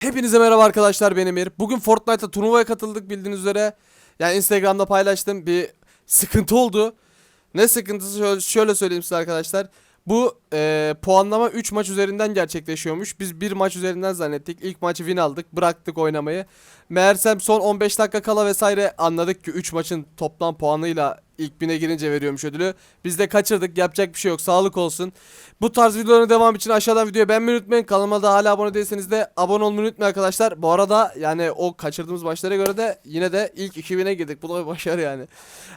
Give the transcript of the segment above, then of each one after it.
Hepinize merhaba arkadaşlar ben Emir. Bugün Fortnite'a turnuvaya katıldık bildiğiniz üzere. Yani Instagram'da paylaştım bir sıkıntı oldu. Ne sıkıntısı şöyle, şöyle söyleyeyim size arkadaşlar. Bu eee, puanlama 3 maç üzerinden gerçekleşiyormuş. Biz 1 maç üzerinden zannettik. İlk maçı win aldık. Bıraktık oynamayı. Meğersem son 15 dakika kala vesaire anladık ki 3 maçın toplam puanıyla ilk bine girince veriyormuş ödülü. Biz de kaçırdık. Yapacak bir şey yok. Sağlık olsun. Bu tarz videoların devamı için aşağıdan videoyu beğenmeyi unutmayın. Kanalıma da hala abone değilseniz de abone olmayı unutmayın arkadaşlar. Bu arada yani o kaçırdığımız maçlara göre de yine de ilk 2000'e girdik. Bu da bir başarı yani.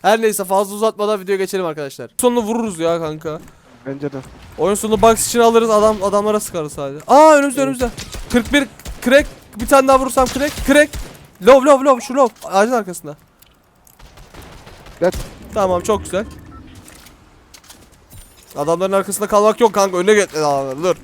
Her neyse fazla uzatmadan videoya geçelim arkadaşlar. Sonunu vururuz ya kanka. Bence de. Oyun sonunu box için alırız adam adamlara sıkarız sadece. Aa önümüzde önümüzde. 41 crack bir tane daha vurursam crack crack. Love love love şu love ağacın arkasında. Dead. Tamam çok güzel. Adamların arkasında kalmak yok kanka önüne git adamlar dur.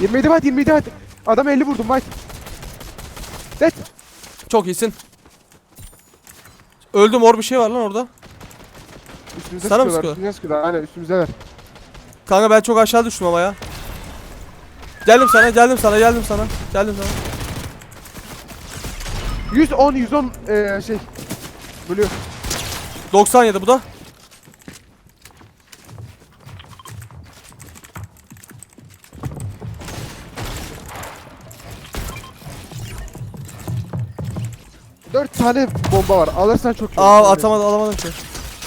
White 27 White 27 White. Adam 50 vurdum White. Dead. Çok iyisin. Öldüm mor bir şey var lan orada. Üstümüze Sana mı sıkıyorlar. Üstümüze sıkıyorlar. Aynen üstümüzdeler. Kanka ben çok aşağı düştüm ama ya. Geldim sana geldim sana geldim sana. Geldim sana. 110 110 eee şey. Blue. 97 bu da. Dört tane bomba var. Alırsan çok iyi. Aa olur. atamadı alamadım ki.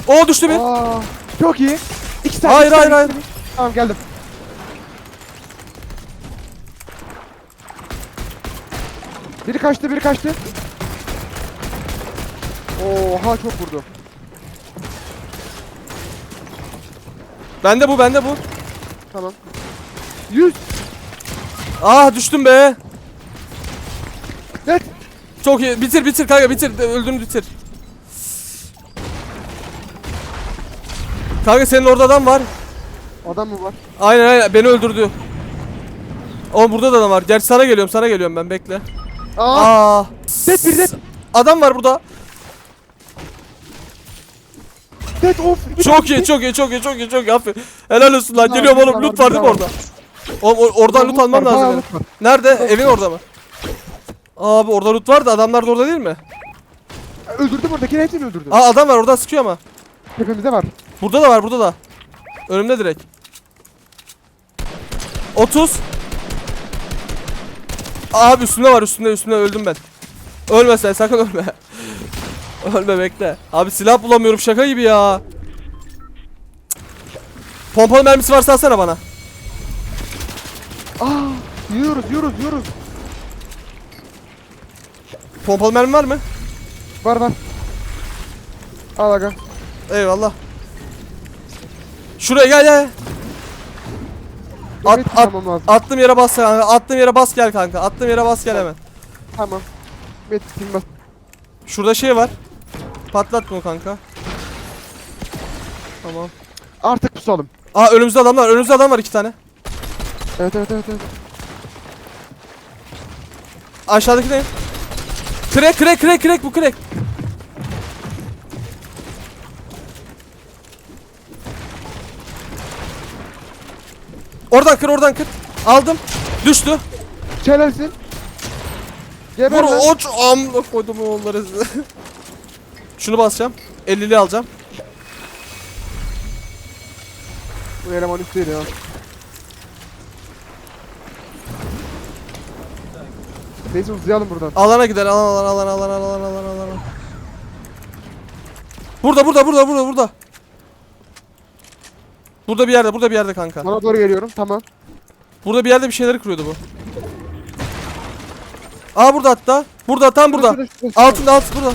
Oo düştü bir. Aa, çok iyi. İki tane. Hayır iki hayır tane, hayır. Tamam geldim. Biri kaçtı, biri kaçtı. Oha çok vurdu. Bende bu bende bu. Tamam. 100. Ah düştüm be. Net. Çok iyi. Bitir bitir kanka bitir. Öldüğünü bitir. Kanka senin orada adam var. Adam mı var? Aynen aynen beni öldürdü. Ama burada da adam var. Gerçi sana geliyorum sana geliyorum ben bekle. Aa. Aa. Net bir net. Adam var burada. Net of. Çok iyi çok iyi çok iyi çok iyi çok iyi. Aferin. Helal olsun lan. Geliyorum oğlum. Loot var değil mi orada? Oğlum or- oradan loot almam lazım. benim. Nerede? Evin orada mı? Abi orada loot var da adamlar da orada değil mi? Öldürdüm oradakini hepsini öldürdüm. Aa adam var oradan sıkıyor ama. Tepemizde var. Burada da var burada da. Önümde direkt. 30. Abi üstünde var üstünde üstünde öldüm ben. Ölme sen sakın ölme. ölme bekle. Abi silah bulamıyorum şaka gibi ya. Pompalı mermisi varsa alsana bana. Aa. Yiyoruz yiyoruz yiyoruz. Pompalı mermi var mı? Var var. Al aga. Eyvallah. Şuraya gel gel. At, at, lazım. attığım yere bas kanka. Attığım yere bas gel kanka. Attığım yere bas gel hemen. Tamam. Metin bas. Şurada şey var. Patlat bunu kanka. Tamam. Artık pusalım. Aa önümüzde adamlar. Önümüzde adam var iki tane. Evet evet evet evet. Aşağıdaki ne? Crack crack crack crack bu crack. Oradan kır oradan kır. Aldım. Düştü. Çelersin. Geber Vur lan. oç amına koydum onları size. Şunu basacağım. 50'li alacağım. Bu eleman üstteydi ya. Neyse uzayalım buradan. Alana gider. Alan alan alan alan alan alan alan alan. Burada burada burada burada burada. Burada bir yerde burada bir yerde kanka. Bana doğru geliyorum. Tamam. Burada bir yerde bir şeyleri kırıyordu bu. Aa burada hatta. Burada tam burada. Şurada, şurada, şurada. Altında alt burada.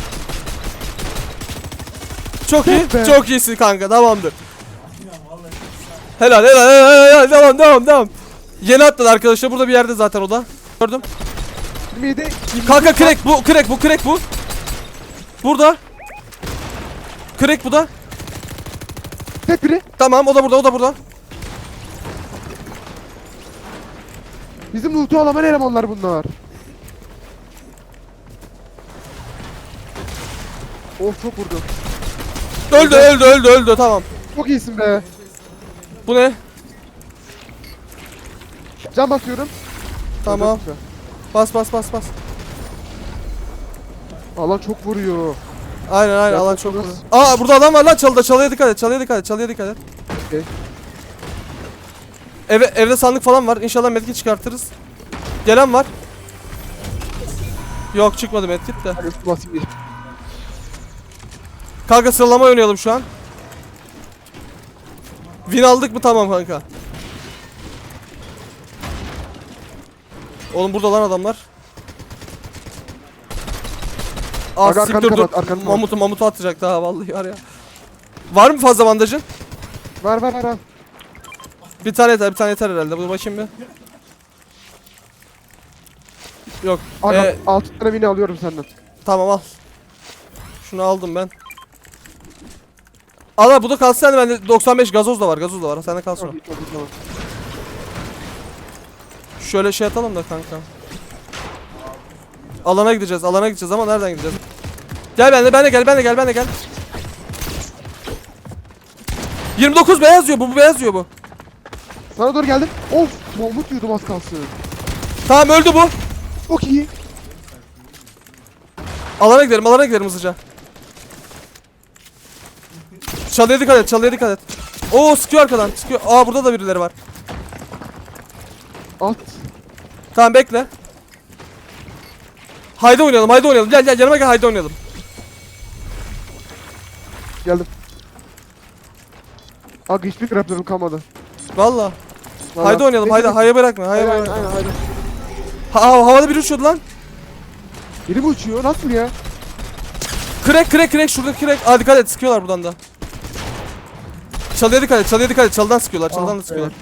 Çok iyi. Çok be. Çok iyisin kanka. Tamamdır. Helal helal helal helal. Devam devam devam. Yeni atladı arkadaşlar. Burada bir yerde zaten o da. Gördüm. 27. 27. Kanka crack bu crack bu crack bu. Burada. Crack bu da. Tek biri. Tamam o da burada o da burada. Bizim loot'u alaman elemanlar bunlar. Of çok vurdu. Öldü öldü öldü öldü tamam. Çok iyisin be. Bu ne? Can basıyorum. Tamam. Bas bas bas bas. Allah çok vuruyor. Aynen aynen Allah çok vuruyor. Aa burada adam var lan çalıda çalıya dikkat et çalıya dikkat et çalıya dikkat et. Okey. Eve, evde sandık falan var İnşallah medkit çıkartırız. Gelen var. Yok çıkmadı medkit de. Kanka sıralama oynayalım şu an. Win aldık mı tamam kanka. Oğlum burada lan adamlar. Ah Aga, arkanı siktir dur. kapat, arkanı kapat. Mamutu mamutu atacak daha vallahi var ya. Var mı fazla bandajın? Var var var al. Bir tane yeter bir tane yeter herhalde. Bunu bakayım bir. Yok. Aga Ee, 6 tane mini alıyorum senden. Tamam al. Şunu aldım ben. Al al bu da kalsın yani bende 95 gazoz da var gazoz da var sende kalsın o. Çok iyi çok iyi tamam. Şöyle şey atalım da kanka. Alana gideceğiz alana gideceğiz ama nereden gideceğiz? Gel ben de ben de gel ben de gel ben de gel. 29 beyaz diyor bu, bu beyaz diyor bu. Sana doğru geldim. Of! Mahmut yudum az kalsın. Tamam öldü bu. Çok iyi. Alana gidelim alana gidelim hızlıca. Çalıya dikkat et çalıya dikkat et. Oo sıkıyor arkadan sıkıyor. Aa burada da birileri var. Alt. Tamam bekle. Haydi oynayalım haydi oynayalım. Gel gel yanıma gel haydi oynayalım. Geldim. Aga hiçbir grappler'ım kalmadı. Valla. Vallahi. Haydi oynayalım haydi hayır bırakma hayır Aynen bırakma. aynen aynen. Ha, ha- havada biri uçuyordu lan. Biri mi uçuyor? Nasıl ya? Crack crack crack şurada crack. Aa dikkat et sıkıyorlar buradan da. Çalıya dikkat et çalıya dikkat et çalıdan sıkıyorlar çalıdan Ah da sıkıyorlar.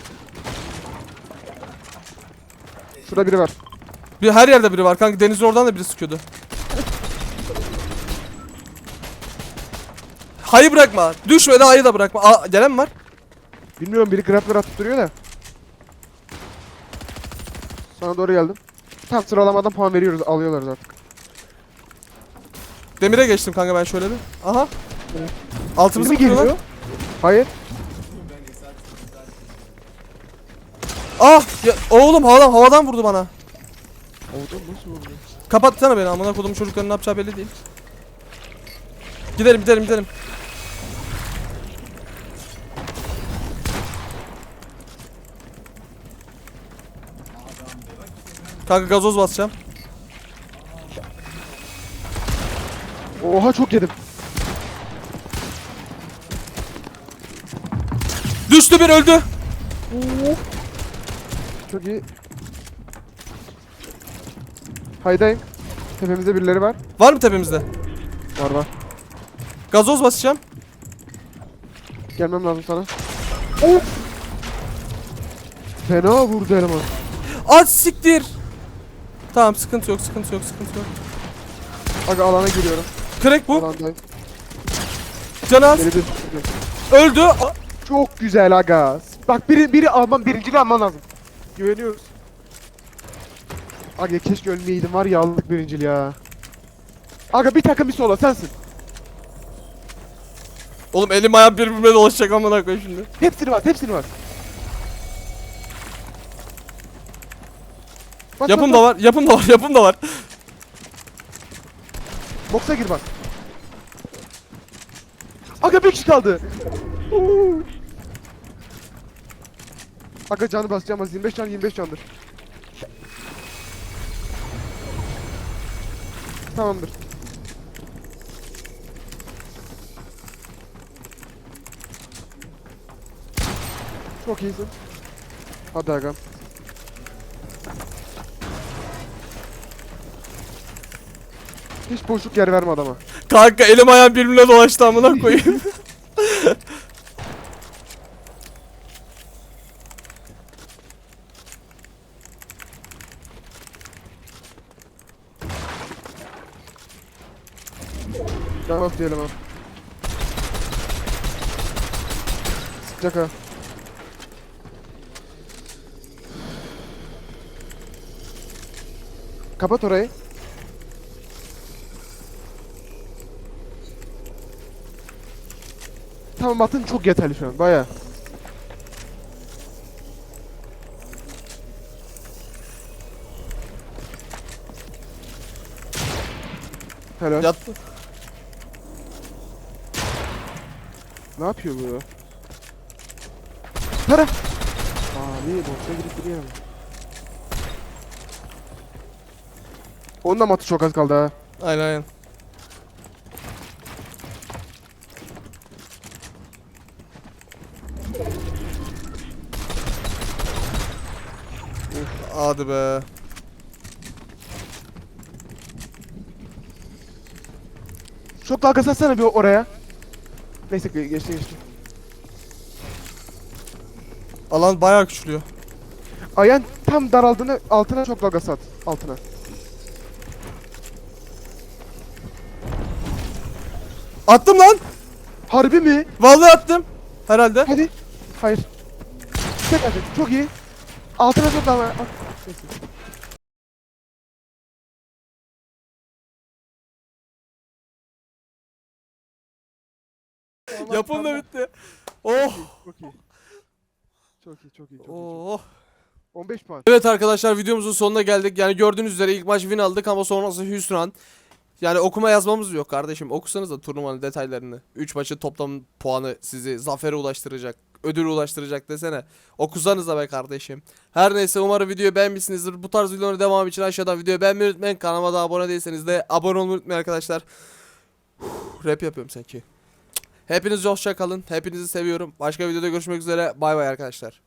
Şurada biri var. Bir her yerde biri var kanka denizin oradan da biri sıkıyordu. Hayı bırakma. Düşme de hayı da bırakma. Aa gelen mi var? Bilmiyorum biri grappler atıp duruyor da. Sana doğru geldim. Tam sıralamadan puan veriyoruz. Alıyorlar artık. Demire geçtim kanka ben şöyle bir. Aha. Evet. Altımızı kırıyorlar. geliyor? Hayır. Ah ya, oğlum havadan havadan vurdu bana. Oldu nasıl oldu? Kapatsana beni amına kodumun çocukların ne yapacağı belli değil. Gidelim gidelim gidelim. Kanka gazoz basacağım. Oha çok yedim. Düştü bir öldü. Çok iyi. Haydayım. Tepemizde birileri var. Var mı tepemizde? Var var. Gazoz basacağım. Gelmem lazım sana. Of! Fena vurdu eleman. Aç siktir. Tamam sıkıntı yok sıkıntı yok sıkıntı yok. Aga alana giriyorum. Crack bu. Alandayım. Canı az. Öldü. A- Çok güzel aga. Bak biri biri alman birinciliği alman lazım. Güveniyoruz. Aga keşke ölmeyeydim var ya aldık birinciliği ya. Aga bir takım bir sola sensin. Oğlum elim ayağım birbirine dolaşacak amına koyayım şimdi. Hepsini var hepsini var. Bak, Yapım bak, da var, yapım da var, yapım da var. bak. Boksa gir bak. Aga bir kişi kaldı. Aga canı basacağım az 25 can 25 candır. Tamamdır. Çok iyisin. Hadi agam. Hiç boşluk yer verme adama. Kanka elim ayağım birbirine dolaştı amına koyayım. Tamam diyelim abi. Sıcak ha. Kapat orayı. Tamam atın çok yeterli şu an baya. Helal. Yattı. Ne yapıyor bu? Para. Abi boşa girip duruyor. Onun da matı çok az kaldı ha. Aynen aynen. Hadi be. Çok dalgası atsana bir oraya. Neyse ge- geçti geçti. Alan bayağı küçülüyor. Ayağın tam daraldığını altına çok dalgası at. Altına. Attım lan. Harbi mi? Vallahi attım. Herhalde. Hadi. Hayır. Tek hadi. Çok iyi. Altına çok dalga at. Neyse. Yapım da bitti. Oh. Çok iyi. Çok iyi, çok iyi, çok iyi. Çok iyi. Oh. 15 puan. Evet arkadaşlar videomuzun sonuna geldik. Yani gördüğünüz üzere ilk maç win aldık ama sonrası hüsran. Yani okuma yazmamız yok kardeşim. Okusanız da turnuvanın detaylarını. 3 maçın toplam puanı sizi zafere ulaştıracak. Ödüle ulaştıracak desene. Okusanız da be kardeşim. Her neyse umarım videoyu beğenmişsinizdir. Bu tarz videoların devamı için aşağıdan videoyu beğenmeyi unutmayın. Kanalıma da abone değilseniz de abone olmayı unutmayın arkadaşlar. Rap yapıyorum sanki. Hepiniz hoşça kalın. Hepinizi seviyorum. Başka videoda görüşmek üzere. Bay bay arkadaşlar.